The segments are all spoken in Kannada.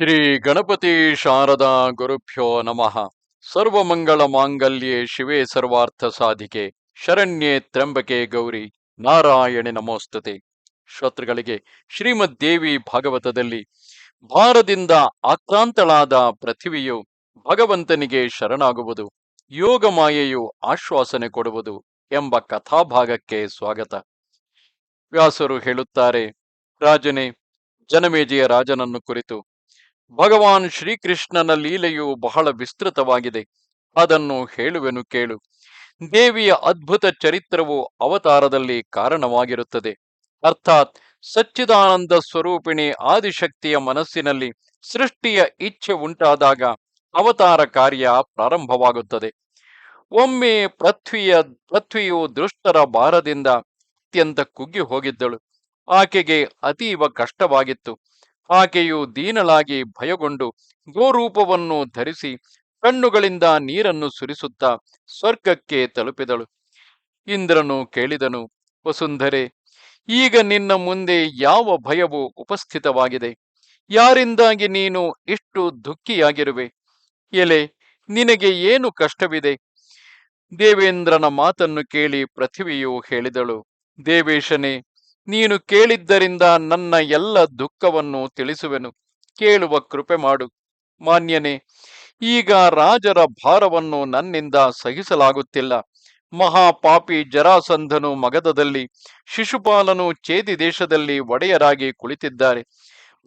ಶ್ರೀ ಗಣಪತಿ ಶಾರದಾ ಗುರುಭ್ಯೋ ನಮಃ. ಸರ್ವಮಂಗಳ ಮಾಂಗಲ್ಯೇ ಶಿವೇ ಸರ್ವಾರ್ಥ ಸಾಧಿಕೆ, ಶರಣ್ಯೆ ತ್ರಂಬಕೆ ಗೌರಿ, ನಾರಾಯಣೆ ನಮೋಸ್ತತೆ. ಶ್ರೋತೃಗಳಿಗೆ ಶ್ರೀಮದ್ ದೇವಿ ಭಾಗವತದಲ್ಲಿ ಭಾರದಿಂದ ಆಕ್ರಾಂತಳಾದ ಪೃಥಿವಿಯು ಭಗವಂತನಿಗೆ ಶರಣಾಗುವುದು, ಯೋಗ ಮಾಯೆಯು ಆಶ್ವಾಸನೆ ಕೊಡುವುದು ಎಂಬ ಕಥಾಭಾಗಕ್ಕೆ ಸ್ವಾಗತ. ವ್ಯಾಸರು ಹೇಳುತ್ತಾರೆ, ರಾಜನೇ, ಜನಮೇಜೆಯ ರಾಜನನ್ನು ಕುರಿತು ಭಗವಾನ್ ಶ್ರೀಕೃಷ್ಣನ ಲೀಲೆಯು ಬಹಳ ವಿಸ್ತೃತವಾಗಿದೆ. ಅದನ್ನು ಹೇಳುವೆನು ಕೇಳು. ದೇವಿಯ ಅದ್ಭುತ ಚರಿತ್ರವು ಅವತಾರದಲ್ಲಿ ಕಾರಣವಾಗಿರುತ್ತದೆ. ಅರ್ಥಾತ್ ಸಚ್ಚಿದಾನಂದ ಸ್ವರೂಪಿಣಿ ಆದಿಶಕ್ತಿಯ ಮನಸ್ಸಿನಲ್ಲಿ ಸೃಷ್ಟಿಯ ಇಚ್ಛೆ ಉಂಟಾದಾಗ ಅವತಾರ ಕಾರ್ಯ ಪ್ರಾರಂಭವಾಗುತ್ತದೆ. ಒಮ್ಮೆ ಪೃಥ್ವಿಯ, ಪೃಥ್ವಿಯು ದುಷ್ಟರ ಭಾರದಿಂದ ಅತ್ಯಂತ ಕುಗ್ಗಿ ಹೋಗಿದ್ದಳು ಆಕೆಗೆ ಅತೀವ ಕಷ್ಟವಾಗಿತ್ತು. ಆಕೆಯು ದೀನಳಾಗಿ ಭಯಗೊಂಡು ಗೋರೂಪವನ್ನು ಧರಿಸಿ ಕಣ್ಣುಗಳಿಂದ ನೀರನ್ನು ಸುರಿಸುತ್ತಾ ಸ್ವರ್ಗಕ್ಕೆ ತಲುಪಿದಳು. ಇಂದ್ರನು ಕೇಳಿದನು, ವಸುಂಧರೆ, ಈಗ ನಿನ್ನ ಮುಂದೆ ಯಾವ ಭಯವು ಉಪಸ್ಥಿತವಾಗಿದೆ? ಯಾರಿಂದಾಗಿ ನೀನು ಇಷ್ಟು ದುಃಖಿಯಾಗಿರುವೆ? ಎಲೆ, ನಿನಗೆ ಏನು ಕಷ್ಟವಿದೆ? ದೇವೇಂದ್ರನ ಮಾತನ್ನು ಕೇಳಿ ಪೃಥ್ವಿಯು ಹೇಳಿದಳು, ದೇವೇಶನೇ ನೀನು ಕೇಳಿದ್ದರಿಂದ ನನ್ನ ಎಲ್ಲ ದುಃಖವನ್ನು ತಿಳಿಸುವೆನು. ಕೇಳುವ ಕೃಪೆ ಮಾಡು. ಮಾನ್ಯನೇ, ಈಗ ರಾಜರ ಭಾರವನ್ನು ನನ್ನಿಂದ ಸಹಿಸಲಾಗುತ್ತಿಲ್ಲ. ಮಹಾಪಾಪಿ ಜರಾಸಂಧನು ಮಗಧದಲ್ಲಿ ಶಿಶುಪಾಲನು ಚೇದಿ ದೇಶದಲ್ಲಿ ಒಡೆಯರಾಗಿ ಕುಳಿತಿದ್ದಾರೆ.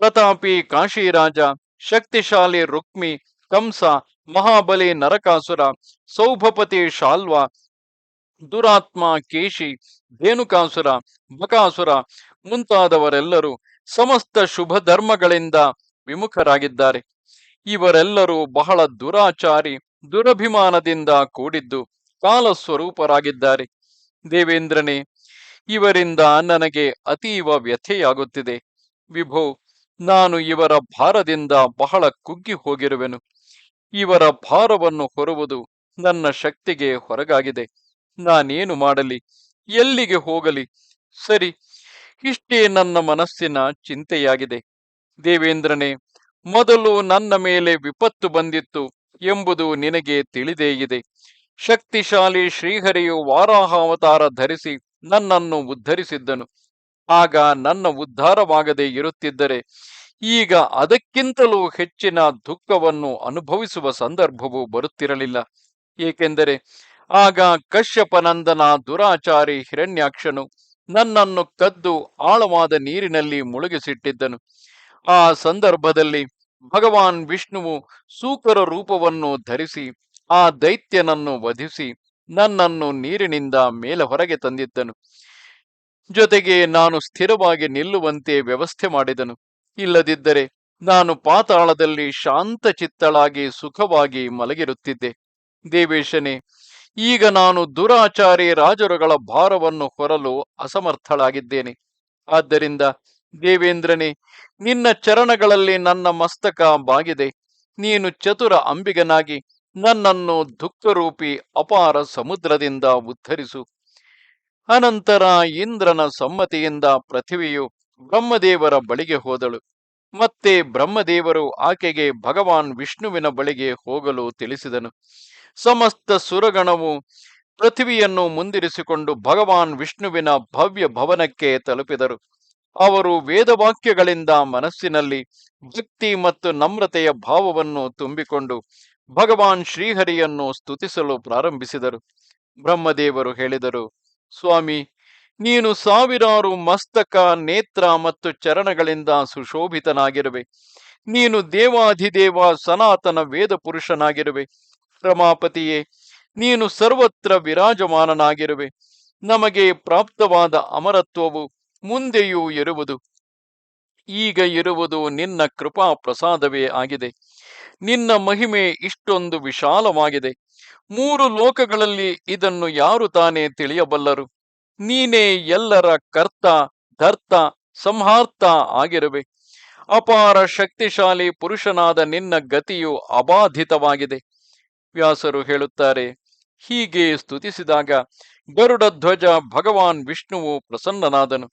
ಪ್ರತಾಪಿ ಕಾಶಿರಾಜ, ಶಕ್ತಿಶಾಲಿ ರುಕ್ಮಿ, ಕಂಸ, ಮಹಾಬಲಿ ನರಕಾಸುರ, ಸೌಭಪತಿ ಶಾಲ್ವ, ದುರಾತ್ಮ ಕೇಶಿ ಧೇನುಕಾಸುರ ಬಕಾಸುರ ಮುಂತಾದವರೆಲ್ಲರೂ ಸಮಸ್ತ ಶುಭ ಧರ್ಮಗಳಿಂದ ವಿಮುಖರಾಗಿದ್ದಾರೆ. ಇವರೆಲ್ಲರೂ ಬಹಳ ದುರಾಚಾರಿ, ದುರಭಿಮಾನದಿಂದ ಕೂಡಿದ್ದು ಕಾಲ ಸ್ವರೂಪರಾಗಿದ್ದಾರೆ ದೇವೇಂದ್ರನೇ, ಇವರಿಂದ ನನಗೆ ಅತೀವ ವ್ಯಥೆಯಾಗುತ್ತಿದೆ. ವಿಭೋ, ನಾನು ಇವರ ಭಾರದಿಂದ ಬಹಳ ಕುಗ್ಗಿ ಹೋಗಿರುವೆನು. ಇವರ ಭಾರವನ್ನು ಹೊರುವುದು ನನ್ನ ಶಕ್ತಿಗೆ ಹೊರಗಾಗಿದೆ. ನಾನೇನು ಮಾಡಲಿ? ಎಲ್ಲಿಗೆ ಹೋಗಲಿ? ಸರಿ, ಇಷ್ಟೇ ನನ್ನ ಮನಸ್ಸಿನ ಚಿಂತೆಯಾಗಿದೆ. ದೇವೇಂದ್ರನೇ, ಮೊದಲು ನನ್ನ ಮೇಲೆ ವಿಪತ್ತು ಬಂದಿತ್ತು ಎಂಬುದು ನಿನಗೆ ತಿಳಿದೇ ಇದೆ. ಶಕ್ತಿಶಾಲಿ ಶ್ರೀಹರಿಯು ವಾರಾಹಾವತಾರ ಧರಿಸಿ ನನ್ನನ್ನು ಉದ್ಧರಿಸಿದ್ದನು. ಆಗ ನನ್ನ ಉದ್ಧಾರವಾಗದೆ ಇರುತ್ತಿದ್ದರೆ ಈಗ ಅದಕ್ಕಿಂತಲೂ ಹೆಚ್ಚಿನ ದುಃಖವನ್ನು ಅನುಭವಿಸುವ ಸಂದರ್ಭವು ಬರುತ್ತಿರಲಿಲ್ಲ. ಏಕೆಂದರೆ ಆಗ ಕಶ್ಯಪನಂದನ ದುರಾಚಾರಿ ಹಿರಣ್ಯಾಕ್ಷನು ನನ್ನನ್ನು ಕದ್ದು ಆಳವಾದ ನೀರಿನಲ್ಲಿ ಮುಳುಗಿಸಿಟ್ಟಿದ್ದನು. ಆ ಸಂದರ್ಭದಲ್ಲಿ ಭಗವಾನ್ ವಿಷ್ಣುವು ಸೂಕರ ರೂಪವನ್ನು ಧರಿಸಿ ಆ ದೈತ್ಯನನ್ನು ವಧಿಸಿ ನನ್ನನ್ನು ನೀರಿನಿಂದ ಮೇಲೆ ಹೊರಗೆ ತಂದಿದ್ದನು. ಜೊತೆಗೆ ನಾನು ಸ್ಥಿರವಾಗಿ ನಿಲ್ಲುವಂತೆ ವ್ಯವಸ್ಥೆ ಮಾಡಿದನು. ಇಲ್ಲದಿದ್ದರೆ ನಾನು ಪಾತಾಳದಲ್ಲಿ ಶಾಂತ ಚಿತ್ತಳಾಗಿ ಸುಖವಾಗಿ ಮಲಗಿರುತ್ತಿದ್ದೆ. ದೇವೇಶನೇ ಈಗ ನಾನು ದುರಾಚಾರಿ ರಾಜರುಗಳ ಭಾರವನ್ನು ಹೊರಲು ಅಸಮರ್ಥಳಾಗಿದ್ದೇನೆ. ಆದ್ದರಿಂದ ದೇವೇಂದ್ರನೇ, ನಿನ್ನ ಚರಣಗಳಲ್ಲಿ ನನ್ನ ಮಸ್ತಕ ಬಾಗಿದೆ. ನೀನು ಚತುರ ಅಂಬಿಗನಾಗಿ ನನ್ನನ್ನು ದುಃಖರೂಪಿ ಅಪಾರ ಸಮುದ್ರದಿಂದ ಉದ್ಧರಿಸು. ಅನಂತರ ಇಂದ್ರನ ಸಮ್ಮತಿಯಿಂದ ಪೃಥ್ವಿಯು ಬ್ರಹ್ಮದೇವರ ಬಳಿಗೆ ಹೋದಳು. ಮತ್ತೆ ಬ್ರಹ್ಮದೇವರು ಆಕೆಗೆ ಭಗವಾನ್ ವಿಷ್ಣುವಿನ ಬಳಿಗೆ ಹೋಗಲು ತಿಳಿಸಿದನು. ಸಮಸ್ತ ಸುರಗಣವು ಪೃಥ್ವಿಯನ್ನು ಮುಂದಿರಿಸಿಕೊಂಡು ಭಗವಾನ್ ವಿಷ್ಣುವಿನ ಭವ್ಯ ಭವನಕ್ಕೆ ತಲುಪಿದರು. ಅವರು ವೇದವಾಕ್ಯಗಳಿಂದ ಮನಸ್ಸಿನಲ್ಲಿ ಭಕ್ತಿ ಮತ್ತು ನಮ್ರತೆಯ ಭಾವವನ್ನು ತುಂಬಿಕೊಂಡು ಭಗವಾನ್ ಶ್ರೀಹರಿಯನ್ನು ಸ್ತುತಿಸಲು ಪ್ರಾರಂಭಿಸಿದರು. ಬ್ರಹ್ಮದೇವರು ಹೇಳಿದರು, ಸ್ವಾಮಿ, ನೀನು ಸಾವಿರಾರು ಮಸ್ತಕ, ನೇತ್ರ ಮತ್ತು ಚರಣಗಳಿಂದ ಸುಶೋಭಿತನಾಗಿರುವೆ. ನೀನು ದೇವಾಧಿದೇವ, ಸನಾತನ ವೇದ ಪುರುಷನಾಗಿರುವೆ. ರಮಾಪತಿಯೇ ನೀನು ಸರ್ವತ್ರ ವಿರಾಜಮಾನನಾಗಿರುವೆ. ನಮಗೆ ಪ್ರಾಪ್ತವಾದ ಅಮರತ್ವವು ಮುಂದೆಯೂ ಇರುವುದು. ಈಗ ಇರುವುದು ನಿನ್ನ ಕೃಪಾ ಪ್ರಸಾದವೇ ಆಗಿದೆ. ನಿನ್ನ ಮಹಿಮೆ ಇಷ್ಟೊಂದು ವಿಶಾಲವಾಗಿದೆ. ಮೂರು ಲೋಕಗಳಲ್ಲಿ ಇದನ್ನು ಯಾರು ತಾನೇ ತಿಳಿಯಬಲ್ಲರು? ನೀನೇ ಎಲ್ಲರ ಕರ್ತ, ಧರ್ತ, ಸಂಹಾರ್ತ ಆಗಿರುವೆ. ಅಪಾರ ಶಕ್ತಿಶಾಲಿ ಪುರುಷನಾದ ನಿನ್ನ ಗತಿಯು ಅಬಾಧಿತವಾಗಿದೆ. ವ್ಯಾಸರು ಹೇಳುತ್ತಾರೆ, ಹೀಗೆ ಸ್ತುತಿಸಿದಾಗ ಗರುಡ ಧ್ವಜ ಭಗವಾನ್ ವಿಷ್ಣುವು ಪ್ರಸನ್ನನಾದನು.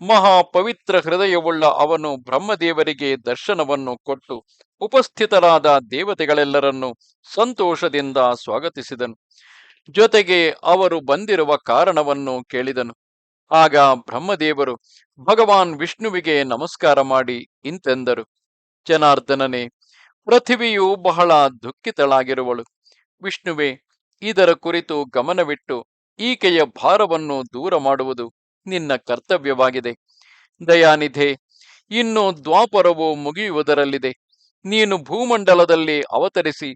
ಮಹಾ ಪವಿತ್ರ ಹೃದಯವುಳ್ಳ ಅವನು ಬ್ರಹ್ಮದೇವರಿಗೆ ದರ್ಶನವನ್ನು ಕೊಟ್ಟು ಉಪಸ್ಥಿತರಾದ ದೇವತೆಗಳೆಲ್ಲರನ್ನು ಸಂತೋಷದಿಂದ ಸ್ವಾಗತಿಸಿದನು. ಜೊತೆಗೆ ಅವರು ಬಂದಿರುವ ಕಾರಣವನ್ನು ಕೇಳಿದನು. ಆಗ ಬ್ರಹ್ಮದೇವರು ಭಗವಾನ್ ವಿಷ್ಣುವಿಗೆ ನಮಸ್ಕಾರ ಮಾಡಿ ಇಂತೆಂದರು. ಜನಾರ್ದನನೇ, ಪೃಥಿವಿಯು ಬಹಳ ದುಃಖಿತಳಾಗಿರುವಳು. ವಿಷ್ಣುವೆ, ಇದರ ಕುರಿತು ಗಮನವಿಟ್ಟು ಈಕೆಯ ಭಾರವನ್ನು ದೂರ ಮಾಡುವುದು ನಿನ್ನ ಕರ್ತವ್ಯವಾಗಿದೆ. ದಯಾನಿಧೆ, ಇನ್ನು ದ್ವಾಪರವು ಮುಗಿಯುವುದರಲ್ಲಿದೆ. ನೀನು ಭೂಮಂಡಲದಲ್ಲಿ ಅವತರಿಸಿ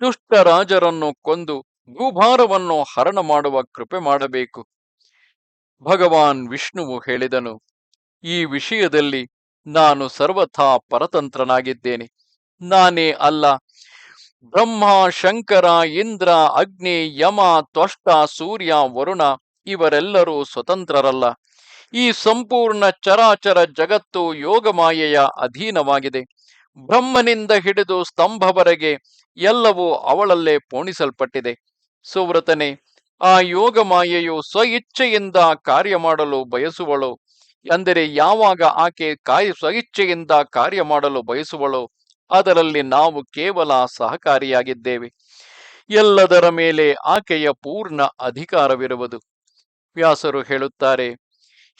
ದುಷ್ಟ ರಾಜರನ್ನು ಕೊಂದು ಭೂಭಾರವನ್ನು ಹರಣ ಮಾಡುವ ಕೃಪೆ ಮಾಡಬೇಕು. ಭಗವಾನ್ ವಿಷ್ಣುವು ಹೇಳಿದನು, ಈ ವಿಷಯದಲ್ಲಿ ನಾನು ಸರ್ವಥಾ ಪರತಂತ್ರನಾಗಿದ್ದೇನೆ. ನಾನೇ ಅಲ್ಲ ಬ್ರಹ್ಮ, ಶಂಕರ, ಇಂದ್ರ, ಅಗ್ನಿ, ಯಮ, ತ್ವಷ್ಟ, ಸೂರ್ಯ, ವರುಣ ಇವರೆಲ್ಲರೂ ಸ್ವತಂತ್ರರಲ್ಲ. ಈ ಸಂಪೂರ್ಣ ಚರಾಚರ ಜಗತ್ತು ಯೋಗಮಾಯೆಯ ಅಧೀನವಾಗಿದೆ. ಬ್ರಹ್ಮನಿಂದ ಹಿಡಿದು ಸ್ತಂಭವರೆಗೆ ಎಲ್ಲವೂ ಅವಳಲ್ಲೇ ಪೋಣಿಸಲ್ಪಟ್ಟಿದೆ. ಸುವ್ರತನೆ, ಆ ಯೋಗಮಾಯೆಯು ಮಾಯೆಯು ಸ್ವಇಚ್ಛೆಯಿಂದ ಕಾರ್ಯ ಮಾಡಲು ಬಯಸುವಳು. ಅಂದರೆ ಯಾವಾಗ ಆಕೆ ಕಾಯ, ಸ್ವಇಚ್ಛೆಯಿಂದ ಕಾರ್ಯ ಮಾಡಲು ಬಯಸುವಳೋ? ಅದರಲ್ಲಿ ನಾವು ಕೇವಲ ಸಹಕಾರಿಯಾಗಿದ್ದೇವೆ. ಎಲ್ಲದರ ಮೇಲೆ ಆಕೆಯ ಪೂರ್ಣ ಅಧಿಕಾರವಿರುವುದು. ವ್ಯಾಸರು ಹೇಳುತ್ತಾರೆ,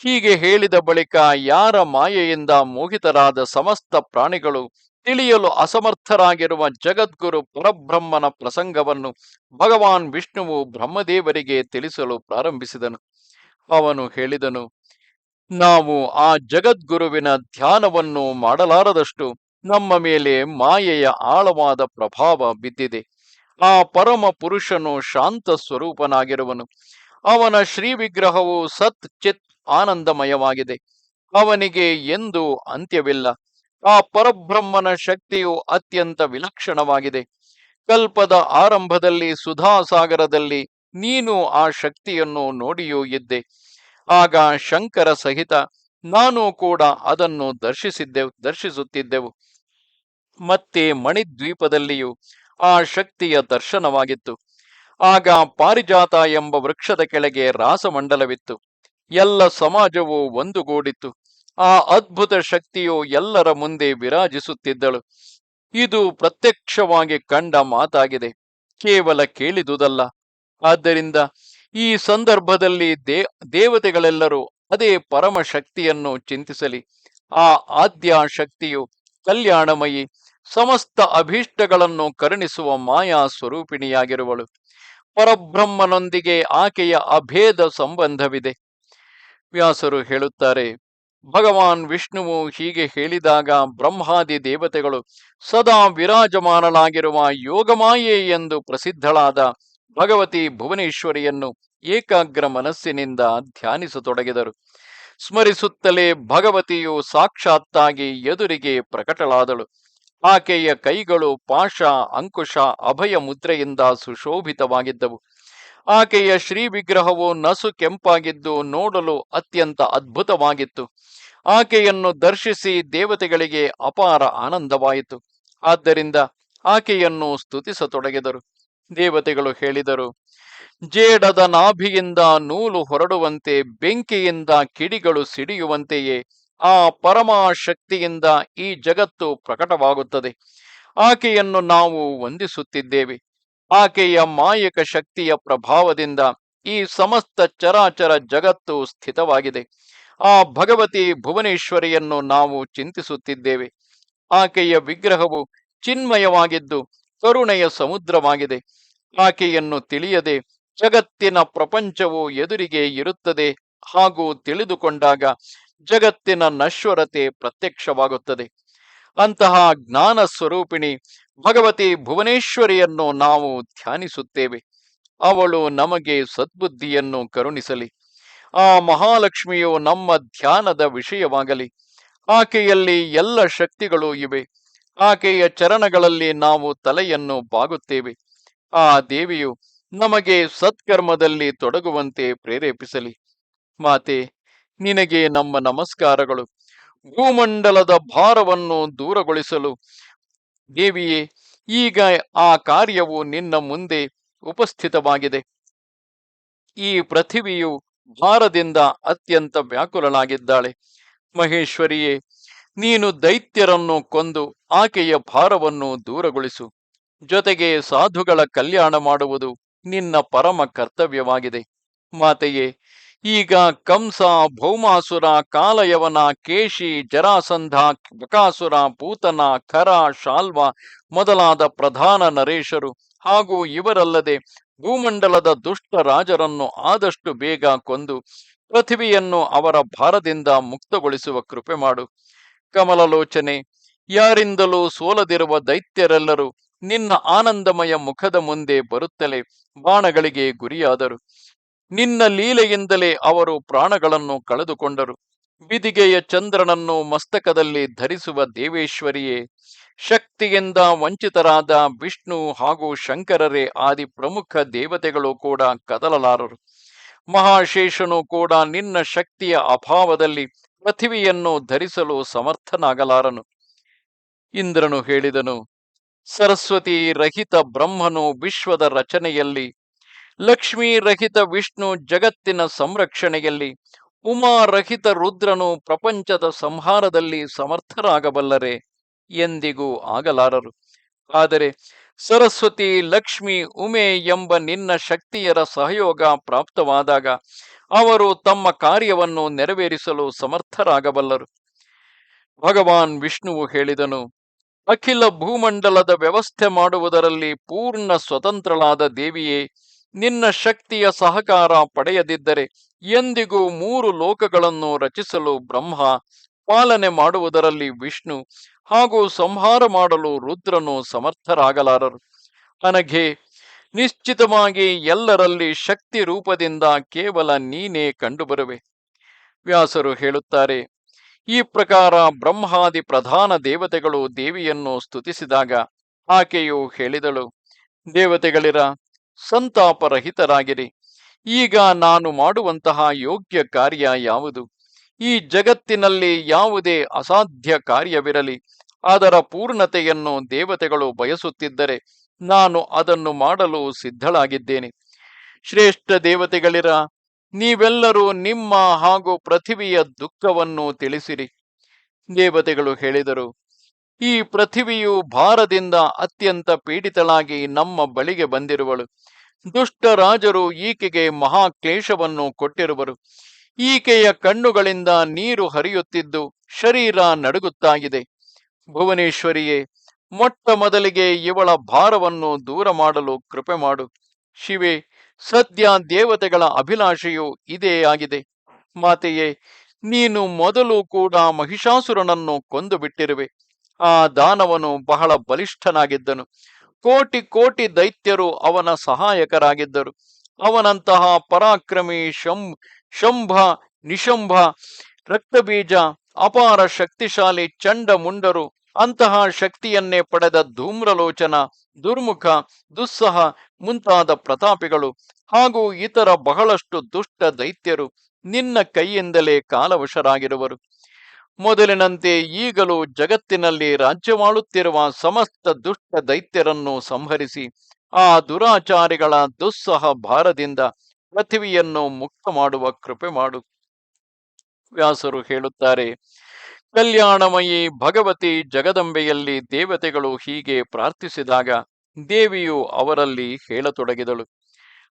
ಹೀಗೆ ಹೇಳಿದ ಬಳಿಕ ಯಾರ ಮಾಯೆಯಿಂದ ಮೋಹಿತರಾದ ಸಮಸ್ತ ಪ್ರಾಣಿಗಳು ತಿಳಿಯಲು ಅಸಮರ್ಥರಾಗಿರುವ ಜಗದ್ಗುರು ಪರಬ್ರಹ್ಮನ ಪ್ರಸಂಗವನ್ನು ಭಗವಾನ್ ವಿಷ್ಣುವು ಬ್ರಹ್ಮದೇವರಿಗೆ ತಿಳಿಸಲು ಪ್ರಾರಂಭಿಸಿದನು. ಅವನು ಹೇಳಿದನು, ನಾವು ಆ ಜಗದ್ಗುರುವಿನ ಧ್ಯಾನವನ್ನು ಮಾಡಲಾರದಷ್ಟು ನಮ್ಮ ಮೇಲೆ ಮಾಯೆಯ ಆಳವಾದ ಪ್ರಭಾವ ಬಿದ್ದಿದೆ. ಆ ಪರಮ ಪುರುಷನು ಶಾಂತ ಸ್ವರೂಪನಾಗಿರುವನು. ಅವನ ಶ್ರೀ ವಿಗ್ರಹವು ಸತ್ ಚಿತ್ ಆನಂದಮಯವಾಗಿದೆ. ಅವನಿಗೆ ಎಂದು ಅಂತ್ಯವಿಲ್ಲ. ಆ ಪರಬ್ರಹ್ಮನ ಶಕ್ತಿಯು ಅತ್ಯಂತ ವಿಲಕ್ಷಣವಾಗಿದೆ. ಕಲ್ಪದ ಆರಂಭದಲ್ಲಿ ಸುಧಾಸಾಗರದಲ್ಲಿ ನೀನು ಆ ಶಕ್ತಿಯನ್ನು ನೋಡಿಯೂ ಇದ್ದೆ. ಆಗ ಶಂಕರ ಸಹಿತ ನಾನು ಕೂಡ ಅದನ್ನು ದರ್ಶಿಸಿದ್ದೆವು, ದರ್ಶಿಸುತ್ತಿದ್ದೆವು. ಮತ್ತೆ ಮಣಿದ್ವೀಪದಲ್ಲಿಯೂ ಆ ಶಕ್ತಿಯ ದರ್ಶನವಾಗಿತ್ತು. ಆಗ ಪಾರಿಜಾತ ಎಂಬ ವೃಕ್ಷದ ಕೆಳಗೆ ರಾಸಮಂಡಲವಿತ್ತು. ಎಲ್ಲ ಸಮಾಜವು ಒಂದುಗೂಡಿತ್ತು. ಆ ಅದ್ಭುತ ಶಕ್ತಿಯು ಎಲ್ಲರ ಮುಂದೆ ವಿರಾಜಿಸುತ್ತಿದ್ದಳು. ಇದು ಪ್ರತ್ಯಕ್ಷವಾಗಿ ಕಂಡ ಮಾತಾಗಿದೆ. ಕೇವಲ ಕೇಳಿದುದಲ್ಲ. ಆದ್ದರಿಂದ ಈ ಸಂದರ್ಭದಲ್ಲಿ ದೇ, ದೇವತೆಗಳೆಲ್ಲರೂ ಅದೇ ಪರಮ ಶಕ್ತಿಯನ್ನು ಚಿಂತಿಸಲಿ. ಆ ಆದ್ಯ ಶಕ್ತಿಯು ಕಲ್ಯಾಣಮಯಿ ಸಮಸ್ತ ಅಭೀಷ್ಟಗಳನ್ನು ಕರುಣಿಸುವ ಮಾಯಾ ಸ್ವರೂಪಿಣಿಯಾಗಿರುವಳು. ಪರಬ್ರಹ್ಮನೊಂದಿಗೆ ಆಕೆಯ ಅಭೇದ ಸಂಬಂಧವಿದೆ. ವ್ಯಾಸರು ಹೇಳುತ್ತಾರೆ, ಭಗವಾನ್ ವಿಷ್ಣುವು ಹೀಗೆ ಹೇಳಿದಾಗ ಬ್ರಹ್ಮಾದಿ ದೇವತೆಗಳು ಸದಾ ವಿರಾಜಮಾನಳಾಗಿರುವ ಯೋಗಮಾಯೆ ಎಂದು ಪ್ರಸಿದ್ಧಳಾದ ಭಗವತಿ ಭುವನೇಶ್ವರಿಯನ್ನು ಏಕಾಗ್ರ ಮನಸ್ಸಿನಿಂದ ಧ್ಯಾನಿಸತೊಡಗಿದರು. ಸ್ಮರಿಸುತ್ತಲೇ ಭಗವತಿಯು ಸಾಕ್ಷಾತ್ತಾಗಿ ಎದುರಿಗೆ ಪ್ರಕಟಳಾದಳು. ಆಕೆಯ ಕೈಗಳು ಪಾಶ, ಅಂಕುಶ, ಅಭಯ ಮುದ್ರೆಯಿಂದ ಸುಶೋಭಿತವಾಗಿದ್ದವು. ಆಕೆಯ ಶ್ರೀ ವಿಗ್ರಹವು ನಸು ಕೆಂಪಾಗಿದ್ದು ನೋಡಲು ಅತ್ಯಂತ ಅದ್ಭುತವಾಗಿತ್ತು. ಆಕೆಯನ್ನು ದರ್ಶಿಸಿ ದೇವತೆಗಳಿಗೆ ಅಪಾರ ಆನಂದವಾಯಿತು. ಆದ್ದರಿಂದ ಆಕೆಯನ್ನು ಸ್ತುತಿಸತೊಡಗಿದರು. ದೇವತೆಗಳು ಹೇಳಿದರು, ಜೇಡದ ನಾಭಿಯಿಂದ ನೂಲು ಹೊರಡುವಂತೆ, ಬೆಂಕಿಯಿಂದ ಕಿಡಿಗಳು ಸಿಡಿಯುವಂತೆಯೇ ಆ ಪರಮಾಶಕ್ತಿಯಿಂದ ಈ ಜಗತ್ತು ಪ್ರಕಟವಾಗುತ್ತದೆ. ಆಕೆಯನ್ನು ನಾವು ವಂದಿಸುತ್ತಿದ್ದೇವೆ. ಆಕೆಯ ಮಾಯಕ ಶಕ್ತಿಯ ಪ್ರಭಾವದಿಂದ ಈ ಸಮಸ್ತ ಚರಾಚರ ಜಗತ್ತು ಸ್ಥಿತವಾಗಿದೆ. ಆ ಭಗವತಿ ಭುವನೇಶ್ವರಿಯನ್ನು ನಾವು ಚಿಂತಿಸುತ್ತಿದ್ದೇವೆ. ಆಕೆಯ ವಿಗ್ರಹವು ಚಿನ್ಮಯವಾಗಿದ್ದು ಕರುಣೆಯ ಸಮುದ್ರವಾಗಿದೆ. ಆಕೆಯನ್ನು ತಿಳಿಯದೆ ಜಗತ್ತಿನ ಪ್ರಪಂಚವು ಎದುರಿಗೆ ಇರುತ್ತದೆ ಹಾಗೂ ತಿಳಿದುಕೊಂಡಾಗ ಜಗತ್ತಿನ ನಶ್ವರತೆ ಪ್ರತ್ಯಕ್ಷವಾಗುತ್ತದೆ. ಅಂತಹ ಜ್ಞಾನ ಸ್ವರೂಪಿಣಿ ಭಗವತಿ ಭುವನೇಶ್ವರಿಯನ್ನು ನಾವು ಧ್ಯಾನಿಸುತ್ತೇವೆ. ಅವಳು ನಮಗೆ ಸದ್ಬುದ್ಧಿಯನ್ನು ಕರುಣಿಸಲಿ. ಆ ಮಹಾಲಕ್ಷ್ಮಿಯು ನಮ್ಮ ಧ್ಯಾನದ ವಿಷಯವಾಗಲಿ. ಆಕೆಯಲ್ಲಿ ಎಲ್ಲ ಶಕ್ತಿಗಳು ಇವೆ. ಆಕೆಯ ಚರಣಗಳಲ್ಲಿ ನಾವು ತಲೆಯನ್ನು ಬಾಗುತ್ತೇವೆ. ಆ ದೇವಿಯು ನಮಗೆ ಸತ್ಕರ್ಮದಲ್ಲಿ ತೊಡಗುವಂತೆ ಪ್ರೇರೇಪಿಸಲಿ. ಮಾತೆ ನಿನಗೆ ನಮ್ಮ ನಮಸ್ಕಾರಗಳು. ಭೂಮಂಡಲದ ಭಾರವನ್ನು ದೂರಗೊಳಿಸಲು. ದೇವಿಯೇ, ಈಗ ಆ ಕಾರ್ಯವು ನಿನ್ನ ಮುಂದೆ ಉಪಸ್ಥಿತವಾಗಿದೆ. ಈ ಪೃಥಿವಿಯು ಭಾರದಿಂದ ಅತ್ಯಂತ ವ್ಯಾಕುಲಳಾಗಿದ್ದಾಳೆ. ಮಹೇಶ್ವರಿಯೇ, ನೀನು ದೈತ್ಯರನ್ನು ಕೊಂದು ಆಕೆಯ ಭಾರವನ್ನು ದೂರಗೊಳಿಸು. ಜೊತೆಗೆ ಸಾಧುಗಳ ಕಲ್ಯಾಣ ಮಾಡುವುದು ನಿನ್ನ ಪರಮ ಕರ್ತವ್ಯವಾಗಿದೆ. ಮಾತೆಯೇ ಈಗ ಕಂಸ ಭೌಮಾಸುರ ಕಾಲಯವನ ಕೇಶಿ ಜರಾಸಂಧ ಬಕಾಸುರ ಪೂತನ ಖರ ಶಾಲ್ವ ಮೊದಲಾದ ಪ್ರಧಾನ ನರೇಶರು ಹಾಗೂ ಇವರಲ್ಲದೆ ಭೂಮಂಡಲದ ದುಷ್ಟ ರಾಜರನ್ನು ಆದಷ್ಟು ಬೇಗ ಕೊಂದು ಪೃಥ್ವಿಯನ್ನು ಅವರ ಭಾರದಿಂದ ಮುಕ್ತಗೊಳಿಸುವ ಕೃಪೆ ಮಾಡು. ಕಮಲಲೋಚನೆ, ಯಾರಿಂದಲೂ ಸೋಲದಿರುವ ದೈತ್ಯರೆಲ್ಲರೂ ನಿನ್ನ ಆನಂದಮಯ ಮುಖದ ಮುಂದೆ ಬರುತ್ತಲೇ ಬಾಣಗಳಿಗೆ ಗುರಿಯಾದರು. ನಿನ್ನ ಲೀಲೆಯಿಂದಲೇ ಅವರು ಪ್ರಾಣಗಳನ್ನು ಕಳೆದುಕೊಂಡರು. ಬಿದಿಗೆಯ ಚಂದ್ರನನ್ನು ಮಸ್ತಕದಲ್ಲಿ ಧರಿಸುವ ದೇವೇಶ್ವರಿಯೇ, ಶಕ್ತಿಯಿಂದ ವಂಚಿತರಾದ ವಿಷ್ಣು ಹಾಗೂ ಶಂಕರರೇ ಆದಿ ಪ್ರಮುಖ ದೇವತೆಗಳು ಕೂಡ ಕದಲಲಾರರು. ಮಹಾಶೇಷನು ಕೂಡ ನಿನ್ನ ಶಕ್ತಿಯ ಅಭಾವದಲ್ಲಿ ಪೃಥಿವಿಯನ್ನು ಧರಿಸಲು ಸಮರ್ಥನಾಗಲಾರನು. ಇಂದ್ರನು ಹೇಳಿದನು, ಸರಸ್ವತಿ ರಹಿತ ಬ್ರಹ್ಮನು ವಿಶ್ವದ ರಚನೆಯಲ್ಲಿ ಲಕ್ಷ್ಮೀ ರಹಿತ ವಿಷ್ಣು ಜಗತ್ತಿನ ಸಂರಕ್ಷಣೆಯಲ್ಲಿ ಉಮಾರಹಿತ ರುದ್ರನು ಪ್ರಪಂಚದ ಸಂಹಾರದಲ್ಲಿ ಸಮರ್ಥರಾಗಬಲ್ಲರೆ ಎಂದಿಗೂ ಆಗಲಾರರು. ಆದರೆ ಸರಸ್ವತಿ ಲಕ್ಷ್ಮಿ ಉಮೆ ಎಂಬ ನಿನ್ನ ಶಕ್ತಿಯರ ಸಹಯೋಗ ಪ್ರಾಪ್ತವಾದಾಗ ಅವರು ತಮ್ಮ ಕಾರ್ಯವನ್ನು ನೆರವೇರಿಸಲು ಸಮರ್ಥರಾಗಬಲ್ಲರು. ಭಗವಾನ್ ವಿಷ್ಣುವು ಹೇಳಿದನು, ಅಖಿಲ ಭೂಮಂಡಲದ ವ್ಯವಸ್ಥೆ ಮಾಡುವುದರಲ್ಲಿ ಪೂರ್ಣ ಸ್ವತಂತ್ರಳಾದ ದೇವಿಯೇ ನಿನ್ನ ಶಕ್ತಿಯ ಸಹಕಾರ ಪಡೆಯದಿದ್ದರೆ ಎಂದಿಗೂ ಮೂರು ಲೋಕಗಳನ್ನು ರಚಿಸಲು ಬ್ರಹ್ಮ, ಪಾಲನೆ ಮಾಡುವುದರಲ್ಲಿ ವಿಷ್ಣು ಹಾಗೂ ಸಂಹಾರ ಮಾಡಲು ರುದ್ರನು ಸಮರ್ಥರಾಗಲಾರರು. ನನಗೆ ನಿಶ್ಚಿತವಾಗಿ ಎಲ್ಲರಲ್ಲಿ ಶಕ್ತಿ ರೂಪದಿಂದ ಕೇವಲ ನೀನೇ ಕಂಡುಬರುವೆ. ವ್ಯಾಸರು ಹೇಳುತ್ತಾರೆ, ಈ ಪ್ರಕಾರ ಬ್ರಹ್ಮಾದಿ ಪ್ರಧಾನ ದೇವತೆಗಳು ದೇವಿಯನ್ನು ಸ್ತುತಿಸಿದಾಗ ಆಕೆಯು ಹೇಳಿದಳು, ದೇವತೆಗಳಿರ ಸಂತಾಪರಹಿತರಾಗಿರಿ. ಈಗ ನಾನು ಮಾಡುವಂತಹ ಯೋಗ್ಯ ಕಾರ್ಯ ಯಾವುದು? ಈ ಜಗತ್ತಿನಲ್ಲಿ ಯಾವುದೇ ಅಸಾಧ್ಯ ಕಾರ್ಯವಿರಲಿ. ಅದರ ಪೂರ್ಣತೆಯನ್ನು ದೇವತೆಗಳು ಬಯಸುತ್ತಿದ್ದರೆ ನಾನು ಅದನ್ನು ಮಾಡಲು ಸಿದ್ಧಳಾಗಿದ್ದೇನೆ. ಶ್ರೇಷ್ಠ ದೇವತೆಗಳಿರ, ನೀವೆಲ್ಲರೂ ನಿಮ್ಮ ಹಾಗೂ ಪೃಥಿವಿಯ ದುಃಖವನ್ನು ತಿಳಿಸಿರಿ. ದೇವತೆಗಳು ಹೇಳಿದರು ಈ ಪೃಥಿವಿಯು ಭಾರದಿಂದ ಅತ್ಯಂತ ಪೀಡಿತಳಾಗಿ ನಮ್ಮ ಬಳಿಗೆ ಬಂದಿರುವಳು. ದುಷ್ಟ ರಾಜರು ಈಕೆಗೆ ಮಹಾಕ್ಲೇಶವನ್ನು ಕೊಟ್ಟಿರುವರು. ಈಕೆಯ ಕಣ್ಣುಗಳಿಂದ ನೀರು ಹರಿಯುತ್ತಿದ್ದು ಶರೀರ ನಡುಗುತ್ತಾಗಿದೆ. ಭುವನೇಶ್ವರಿಯೇ, ಮೊಟ್ಟ ಮೊದಲಿಗೆ ಇವಳ ಭಾರವನ್ನು ದೂರ ಮಾಡಲು ಕೃಪೆ ಮಾಡು. ಶಿವೆ, ಸದ್ಯ ದೇವತೆಗಳ ಅಭಿಲಾಷೆಯು ಇದೇ ಆಗಿದೆ. ಮಾತೆಯೇ, ನೀನು ಮೊದಲು ಕೂಡ ಮಹಿಷಾಸುರನನ್ನು ಕೊಂದು ಬಿಟ್ಟಿರುವೆ ಆ ದಾನವನು ಬಹಳ ಬಲಿಷ್ಠನಾಗಿದ್ದನು. ಕೋಟಿ ಕೋಟಿ ದೈತ್ಯರು ಅವನ ಸಹಾಯಕರಾಗಿದ್ದರು. ಅವನಂತಹ ಪರಾಕ್ರಮಿ ಶಂ, ಶಂಭ, ನಿಶಂಭ, ರಕ್ತಬೀಜ, ಅಪಾರ ಶಕ್ತಿಶಾಲಿ ಚಂಡ ಮುಂಡರು ಅಂತಹ ಶಕ್ತಿಯನ್ನೇ ಪಡೆದ ಧೂಮ್ರಲೋಚನ, ದುರ್ಮುಖ, ದುಸ್ಸಹ ಮುಂತಾದ ಪ್ರತಾಪಿಗಳು ಹಾಗೂ ಇತರ ಬಹಳಷ್ಟು ದುಷ್ಟ ದೈತ್ಯರು ನಿನ್ನ ಕೈಯಿಂದಲೇ ಕಾಲವಶರಾಗಿರುವರು. ಮೊದಲಿನಂತೆ ಈಗಲೂ ಜಗತ್ತಿನಲ್ಲಿ ರಾಜ್ಯವಾಳುತ್ತಿರುವ ಸಮಸ್ತ ದುಷ್ಟ ದೈತ್ಯರನ್ನು ಸಂಹರಿಸಿ, ಆ ದುರಾಚಾರಿಗಳ ದುಸ್ಸಹ ಭಾರದಿಂದ ಪೃಥಿವಿಯನ್ನು ಮುಕ್ತ ಮಾಡುವ ಕೃಪೆ ಮಾಡು, ವ್ಯಾಸರು ಹೇಳುತ್ತಾರೆ. ಕಲ್ಯಾಣಮಯಿ ಭಗವತಿ ಜಗದಂಬೆಯಲ್ಲಿ ದೇವತೆಗಳು ಹೀಗೆ ಪ್ರಾರ್ಥಿಸಿದಾಗ ದೇವಿಯು ಅವರಲ್ಲಿ ಹೇಳತೊಡಗಿದಳು.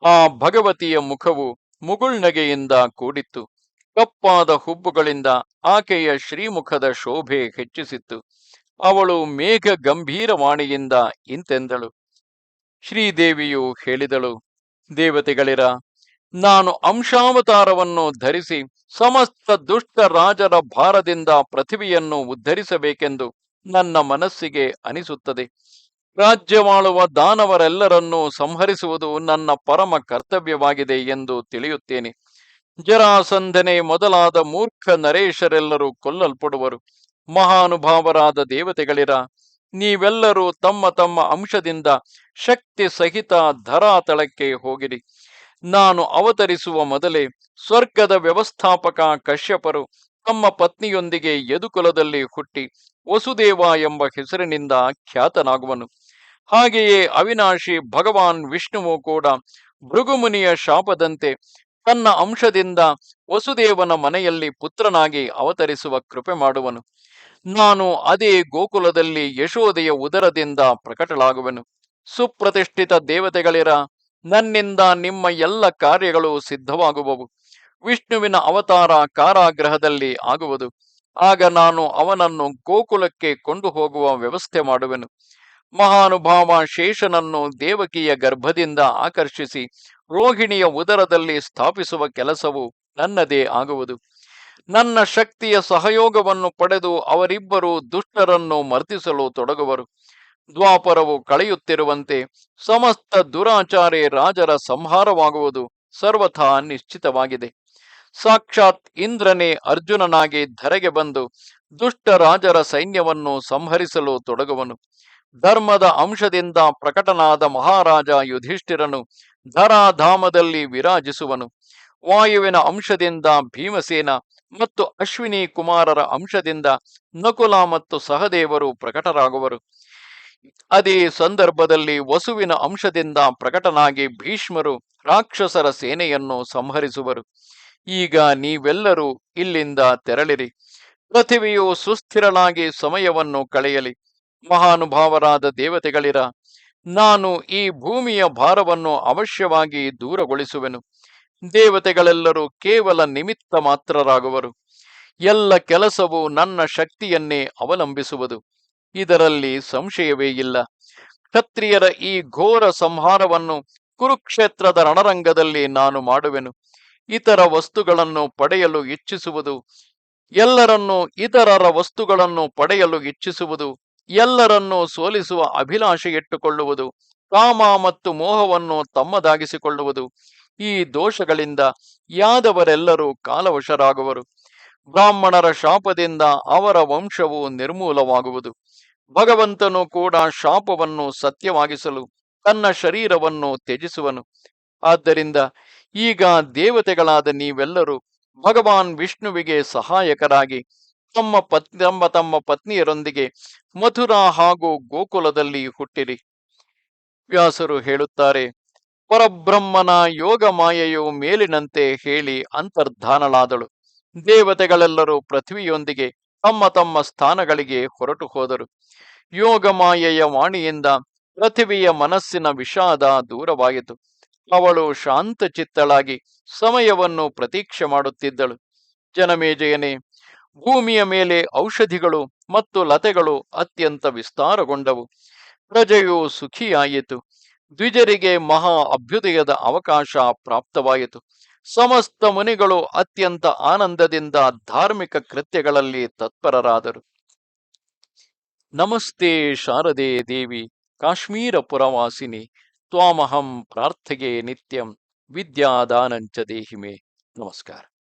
ಆ ಭಗವತಿಯ ಮುಖವು ಮುಗುಳ್ನಗೆಯಿಂದ ಕೂಡಿತ್ತು. ಕಪ್ಪಾದ ಹುಬ್ಬುಗಳಿಂದ ಆಕೆಯ ಶ್ರೀಮುಖದ ಶೋಭೆ ಹೆಚ್ಚಿಸಿತ್ತು. ಅವಳು ಮೇಘ ಗಂಭೀರವಾಣಿಯಿಂದ ಇಂತೆಂದಳು. ಶ್ರೀದೇವಿಯು ಹೇಳಿದಳು, ದೇವತೆಗಳಿರ, ನಾನು ಅಂಶಾವತಾರವನ್ನು ಧರಿಸಿ ಸಮಸ್ತ ದುಷ್ಟ ರಾಜರ ಭಾರದಿಂದ ಪೃಥಿವಿಯನ್ನು ಉದ್ಧರಿಸಬೇಕೆಂದು ನನ್ನ ಮನಸ್ಸಿಗೆ ಅನಿಸುತ್ತದೆ. ರಾಜ್ಯವಾಳುವ ದಾನವರೆಲ್ಲರನ್ನೂ ಸಂಹರಿಸುವುದು ನನ್ನ ಪರಮ ಕರ್ತವ್ಯವಾಗಿದೆ ಎಂದು ತಿಳಿಯುತ್ತೇನೆ. ಜರಾಸಂಧನೆ ಮೊದಲಾದ ಮೂರ್ಖ ನರೇಶರೆಲ್ಲರೂ ಕೊಲ್ಲಲ್ಪಡುವರು. ಮಹಾನುಭಾವರಾದ ದೇವತೆಗಳಿರ, ನೀವೆಲ್ಲರೂ ತಮ್ಮ ತಮ್ಮ ಅಂಶದಿಂದ ಶಕ್ತಿ ಸಹಿತ ಧರಾತಳಕ್ಕೆ ಹೋಗಿರಿ. ನಾನು ಅವತರಿಸುವ ಮೊದಲೇ ಸ್ವರ್ಗದ ವ್ಯವಸ್ಥಾಪಕ ಕಶ್ಯಪರು ತಮ್ಮ ಪತ್ನಿಯೊಂದಿಗೆ ಯದುಕುಲದಲ್ಲಿ ಹುಟ್ಟಿ ವಸುದೇವ ಎಂಬ ಹೆಸರಿನಿಂದ ಖ್ಯಾತನಾಗುವನು. ಹಾಗೆಯೇ ಅವಿನಾಶಿ ಭಗವಾನ್ ವಿಷ್ಣುವು ಕೂಡ ಭೃಗುಮುನಿಯ ಶಾಪದಂತೆ ತನ್ನ ಅಂಶದಿಂದ ವಸುದೇವನ ಮನೆಯಲ್ಲಿ ಪುತ್ರನಾಗಿ ಅವತರಿಸುವ ಕೃಪೆ ಮಾಡುವನು. ನಾನು ಅದೇ ಗೋಕುಲದಲ್ಲಿ ಯಶೋದೆಯ ಉದರದಿಂದ ಪ್ರಕಟಲಾಗುವೆನು ಸುಪ್ರತಿಷ್ಠಿತ ದೇವತೆಗಳಿರ, ನನ್ನಿಂದ ನಿಮ್ಮ ಎಲ್ಲ ಕಾರ್ಯಗಳು ಸಿದ್ಧವಾಗುವವು. ವಿಷ್ಣುವಿನ ಅವತಾರ ಕಾರಾಗ್ರಹದಲ್ಲಿ ಆಗುವುದು. ಆಗ ನಾನು ಅವನನ್ನು ಗೋಕುಲಕ್ಕೆ ಕೊಂಡು ಹೋಗುವ ವ್ಯವಸ್ಥೆ ಮಾಡುವೆನು. ಮಹಾನುಭಾವ ಶೇಷನನ್ನು ದೇವಕಿಯ ಗರ್ಭದಿಂದ ಆಕರ್ಷಿಸಿ ರೋಹಿಣಿಯ ಉದರದಲ್ಲಿ ಸ್ಥಾಪಿಸುವ ಕೆಲಸವು ನನ್ನದೇ ಆಗುವುದು. ನನ್ನ ಶಕ್ತಿಯ ಸಹಯೋಗವನ್ನು ಪಡೆದು ಅವರಿಬ್ಬರು ದುಷ್ಟರನ್ನು ಮರ್ತಿಸಲು ತೊಡಗುವರು. ದ್ವಾಪರವು ಕಳೆಯುತ್ತಿರುವಂತೆ ಸಮಸ್ತ ದುರಾಚಾರಿ ರಾಜರ ಸಂಹಾರವಾಗುವುದು ಸರ್ವಥಾ ನಿಶ್ಚಿತವಾಗಿದೆ. ಸಾಕ್ಷಾತ್ ಇಂದ್ರನೇ ಅರ್ಜುನನಾಗಿ ಧರೆಗೆ ಬಂದು ದುಷ್ಟ ರಾಜರ ಸೈನ್ಯವನ್ನು ಸಂಹರಿಸಲು ತೊಡಗುವನು. ಧರ್ಮದ ಅಂಶದಿಂದ ಪ್ರಕಟನಾದ ಮಹಾರಾಜ ಯುಧಿಷ್ಠಿರನು ಧರಾಧಾಮದಲ್ಲಿ ವಿರಾಜಿಸುವನು. ವಾಯುವಿನ ಅಂಶದಿಂದ ಭೀಮಸೇನ ಮತ್ತು ಅಶ್ವಿನಿ ಕುಮಾರರ ಅಂಶದಿಂದ ನಕುಲ ಮತ್ತು ಸಹದೇವರು ಪ್ರಕಟರಾಗುವರು. ಅದೇ ಸಂದರ್ಭದಲ್ಲಿ ವಸುವಿನ ಅಂಶದಿಂದ ಪ್ರಕಟನಾಗಿ ಭೀಷ್ಮರು ರಾಕ್ಷಸರ ಸೇನೆಯನ್ನು ಸಂಹರಿಸುವರು. ಈಗ ನೀವೆಲ್ಲರೂ ಇಲ್ಲಿಂದ ತೆರಳಿರಿ. ಪೃಥಿವಿಯು ಸುಸ್ಥಿರನಾಗಿ ಸಮಯವನ್ನು ಕಳೆಯಲಿ. ಮಹಾನುಭಾವರಾದ ದೇವತೆಗಳಿರ, ನಾನು ಈ ಭೂಮಿಯ ಭಾರವನ್ನು ಅವಶ್ಯವಾಗಿ ದೂರಗೊಳಿಸುವೆನು. ದೇವತೆಗಳೆಲ್ಲರೂ ಕೇವಲ ನಿಮಿತ್ತ ಮಾತ್ರರಾಗುವರು. ಎಲ್ಲ ಕೆಲಸವು ನನ್ನ ಶಕ್ತಿಯನ್ನೇ ಅವಲಂಬಿಸುವುದು. ಇದರಲ್ಲಿ ಸಂಶಯವೇ ಇಲ್ಲ. ಕ್ಷತ್ರಿಯರ ಈ ಘೋರ ಸಂಹಾರವನ್ನು ಕುರುಕ್ಷೇತ್ರದ ರಣರಂಗದಲ್ಲಿ ನಾನು ಮಾಡುವೆನು. ಇತರ ವಸ್ತುಗಳನ್ನು ಪಡೆಯಲು ಇಚ್ಛಿಸುವುದು. ಎಲ್ಲರನ್ನು ಇತರರ ವಸ್ತುಗಳನ್ನು ಪಡೆಯಲು ಇಚ್ಛಿಸುವುದು. ಎಲ್ಲರನ್ನೂ ಸೋಲಿಸುವ ಅಭಿಲಾಷೆ ಇಟ್ಟುಕೊಳ್ಳುವುದು, ಕಾಮ ಮತ್ತು ಮೋಹವನ್ನು ತಮ್ಮದಾಗಿಸಿಕೊಳ್ಳುವುದು. ಈ ದೋಷಗಳಿಂದ ಯಾದವರೆಲ್ಲರೂ ಕಾಲವಶರಾಗುವರು. ಬ್ರಾಹ್ಮಣರ ಶಾಪದಿಂದ ಅವರ ವಂಶವು ನಿರ್ಮೂಲವಾಗುವುದು. ಭಗವಂತನು ಕೂಡ ಶಾಪವನ್ನು ಸತ್ಯವಾಗಿಸಲು ತನ್ನ ಶರೀರವನ್ನು ತ್ಯಜಿಸುವನು. ಆದ್ದರಿಂದ ಈಗ ದೇವತೆಗಳಾದ ನೀವೆಲ್ಲರೂ ಭಗವಾನ್ ವಿಷ್ಣುವಿಗೆ ಸಹಾಯಕರಾಗಿ ತಮ್ಮ ಪತ್ನಿ ತಮ್ಮ ತಮ್ಮ ಪತ್ನಿಯರೊಂದಿಗೆ ಮಥುರಾ ಹಾಗೂ ಗೋಕುಲದಲ್ಲಿ ಹುಟ್ಟಿರಿ. ವ್ಯಾಸರು ಹೇಳುತ್ತಾರೆ, ಪರಬ್ರಹ್ಮನ ಯೋಗ ಮಾಯೆಯು ಮೇಲಿನಂತೆ ಹೇಳಿ ಅಂತರ್ಧಾನಳಾದಳು. ದೇವತೆಗಳೆಲ್ಲರೂ ಪೃಥ್ವಿಯೊಂದಿಗೆ ತಮ್ಮ ತಮ್ಮ ಸ್ಥಾನಗಳಿಗೆ ಹೊರಟು ಹೋದರು. ಯೋಗ ಮಾಯೆಯ ವಾಣಿಯಿಂದ ಪೃಥ್ವಿಯ ಮನಸ್ಸಿನ ವಿಷಾದ ದೂರವಾಯಿತು. ಅವಳು ಶಾಂತಚಿತ್ತಳಾಗಿ ಸಮಯವನ್ನು ಪ್ರತೀಕ್ಷೆ ಮಾಡುತ್ತಿದ್ದಳು. ಜನಮೇಜಯನೇ ಭೂಮಿಯ ಮೇಲೆ ಔಷಧಿಗಳು ಮತ್ತು ಲತೆಗಳು ಅತ್ಯಂತ ವಿಸ್ತಾರಗೊಂಡವು. ಪ್ರಜೆಯು ಸುಖಿಯಾಯಿತು. ದ್ವಿಜರಿಗೆ ಮಹಾ ಅಭ್ಯುದಯದ ಅವಕಾಶ ಪ್ರಾಪ್ತವಾಯಿತು. ಸಮಸ್ತ ಮುನಿಗಳು ಅತ್ಯಂತ ಆನಂದದಿಂದ ಧಾರ್ಮಿಕ ಕೃತ್ಯಗಳಲ್ಲಿ ತತ್ಪರರಾದರು. ನಮಸ್ತೆ ಶಾರದೆ ದೇವಿ, ಕಾಶ್ಮೀರ ಪುರವಾಸಿನಿ, ತ್ವಾಮಹಂ ಪ್ರಾರ್ಥಗೆ ನಿತ್ಯಂ ವಿದ್ಯಾದಾನಂಚ ದೇಹಿಮೆ. ನಮಸ್ಕಾರ.